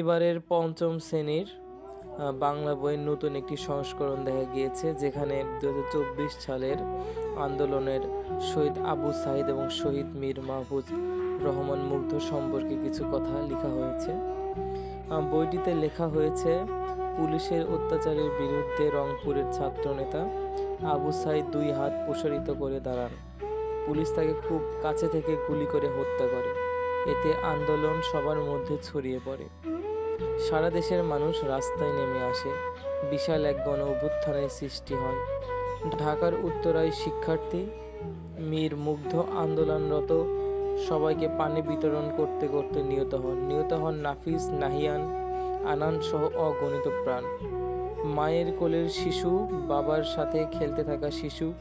এবারের পঞ্চম শ্রেণির বাংলা বইয়ের নতুন একটি সংস্করণ দেখা গিয়েছে, যেখানে দু হাজার চব্বিশ সালের আন্দোলনের শহীদ আবু সাহিদ এবং শহীদ মীর মাহফুজ রহমান মুগ্ধ সম্পর্কে কিছু কথা লেখা হয়েছে। বইটিতে লেখা হয়েছে, পুলিশের অত্যাচারের বিরুদ্ধে রংপুরের ছাত্রনেতা আবু সাইদ দুই হাত প্রসারিত করে দাঁড়ান। পুলিশ তাকে খুব কাছে থেকে গুলি করে হত্যা করে। এতে আন্দোলন সবার মধ্যে ছড়িয়ে পড়ে। সারা দেশের মানুষ রাস্তায় নেমে আসে। বিশাল এক গণ অভ্যুত্থানের সৃষ্টি হয়। ঢাকার উত্তরায় শিক্ষার্থী, মীর মুগ্ধ আন্দোলনরত, সবাইকে পানি বিতরণ করতে করতে নিহত হন। নিহত হন নাফিস, নাহিয়ান, আনান সহ অগণিত প্রাণ। মায়ের কোলের শিশু, বাবার সাথে খেলতে থাকা শিশু,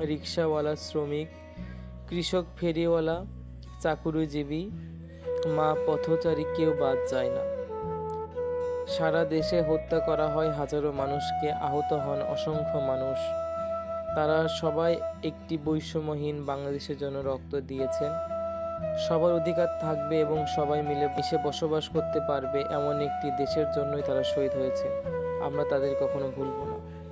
রিক্সাওয়ালা শ্রমিক, কৃষক ফেরিওয়ালা, চাকুরিজীবী, মা পথচারী কেউ বাদ যায় না। সারা দেশে হত্যা করা হয় হাজারো মানুষকে, আহত হন অসংখ্য মানুষ। তারা সবাই একটি বৈষম্যহীন বাংলাদেশের জন্য রক্ত দিয়েছেন। সবার অধিকার থাকবে এবং সবাই মিলে মিশে বসবাস করতে পারবে এমন একটি দেশের জন্যই তারা শহীদ হয়েছে। আমরা তাদের কখনো ভুলব না।